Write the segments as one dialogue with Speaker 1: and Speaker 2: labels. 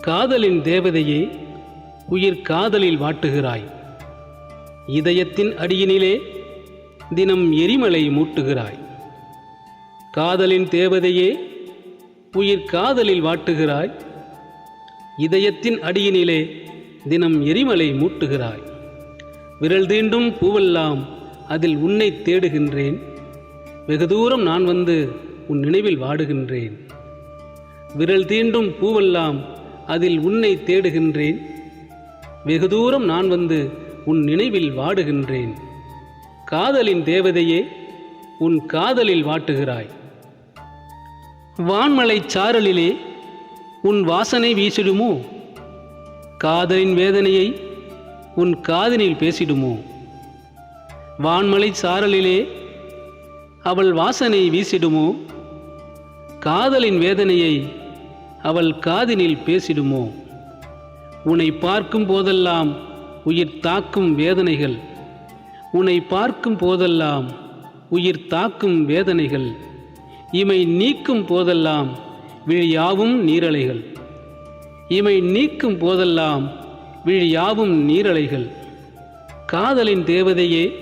Speaker 1: காதலின் தேவதையே உயிர் காதலில் வாட்டுகிறாய். இதயத்தின் அடியினிலே தினம் எரிமலை மூட்டுகிறாய். காதலின் தேவதையே உயிர் காதலில் வாட்டுகிறாய். இதயத்தின் அடியினிலே தினம் எரிமலை மூட்டுகிறாய். விரல் தீண்டும் பூவெல்லாம் அதில் உன்னை தேடுகின்றேன். வெகு தூரம் நான் வந்து உன் நினைவில் வாடுகின்றேன். விரல் தீண்டும் பூவெல்லாம் அதில் உன்னை தேடுகின்றேன். வெகு தூரம் நான் வந்து உன் நினைவில் வாடுகின்றேன். காதலின் தேவதையே உன் காதலில் வாட்டுகிறாய். வான்மலைச் சாரலிலே உன் வாசனை வீசிடுமோ? காதலின் வேதனையை உன் காதலில் பேசிடுமோ? வான்மலை சாரலிலே அவள் வாசனை வீசிடுமோ? காதலின் வேதனையை அவள் காதினில் பேசிடுமோ? உன்னை பார்க்கும் போதெல்லாம் உயிர் தாக்கும் வேதனைகள். உன்னை பார்க்கும் போதெல்லாம் உயிர் தாக்கும் வேதனைகள். இமை நீக்கும் போதெல்லாம் விழியாவும் நீரலைகள். இமை நீக்கும் போதெல்லாம் விழியாவும் நீரலைகள். காதலின் தேவதையே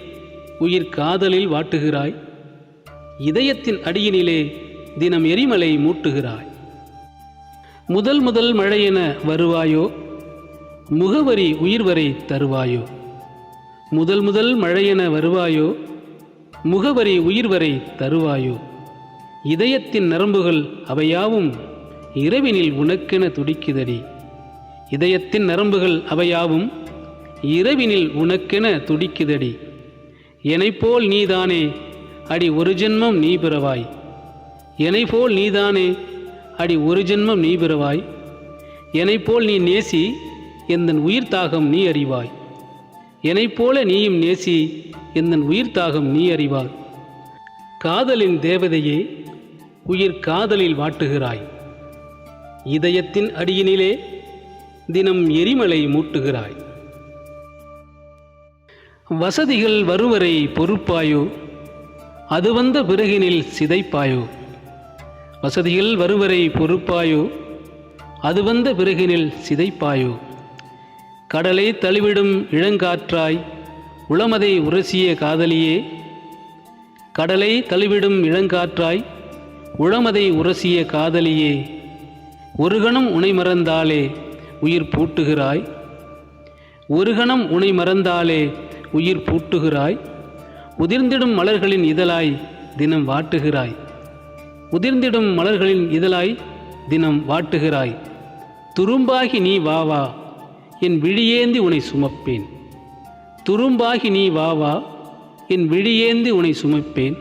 Speaker 1: உயிர் காதலில் வாட்டுகிறாய். இதயத்தின் அடியினிலே தினம் எரிமலை மூட்டுகிறாய். முதல் முதல் மழையென வருவாயோ? முகவரி உயிர் வரை தருவாயோ? முதல் முதல் மழையென வருவாயோ? முகவரி உயிர் வரை தருவாயோ? இதயத்தின் நரம்புகள் அவையாவும் இரவினில் உனக்கென துடிக்குதடி. இதயத்தின் நரம்புகள் அவையாவும் இரவினில் உனக்கென துடிக்குதடி. எனைப்போல் நீதானே அடி ஒரு ஜென்மம் நீ பிறவாய். எனைப்போல் நீதானே அடி ஒரு ஜென்மம் நீ பெறுவாய். என்னைப்போல் நீ நேசி எந்தன் உயிர் தாகம் நீ அறிவாய். என்னைப்போல நீயும் நேசி எந்தன் உயிர் தாகம் நீ அறிவாய். காதலின் தேவதையே உயிர் காதலில் வாட்டுகிறாய். இதயத்தின் அடியினிலே தினம் எரிமலை மூட்டுகிறாய். வசதிகள் வருவரை பொறுப்பாயோ அது வந்த பிறகினில் சிதைப்பாயோ. வசதிகள் வருவரை பொறுப்பாயோ? அது வந்த பிறகினில் சிதைப்பாயோ? கடலை தழுவிடும் இளங்காற்றாய் உளமதை உரசிய காதலியே? கடலை தழுவிடும் இளங்காற்றாய் உளமதை உரசிய காதலியே? ஒரு கணம் உனை மறந்தாலே உயிர் பூட்டுகிறாய்? ஒரு கணம் உனை மறந்தாலே உயிர் பூட்டுகிறாய்? உதிர்ந்திடும் மலர்களின் இதழாய் தினம் வாட்டுகிறாய்? உதிர்ந்திடும் மலர்களின் இதழாய் தினம் வாட்டுகிறாய். துரும்பாகி நீ வா வா என் விழியேந்தி உனை சுமப்பேன். துரும்பாகி நீ வா வா என் விழியேந்தி உனை சுமப்பேன்.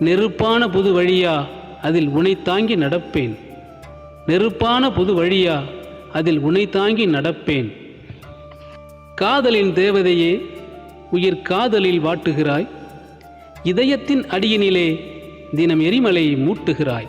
Speaker 1: நெருப்பான புது வழியா அதில் உனை தாங்கி நடப்பேன். நெருப்பான புது வழியா அதில் உனை தாங்கி நடப்பேன். காதலின் தேவதையே உயிர் காதலில் வாட்டுகிறாய். இதயத்தின் அடியினிலே தினம் எரிமலை மூட்டுகிறாய்.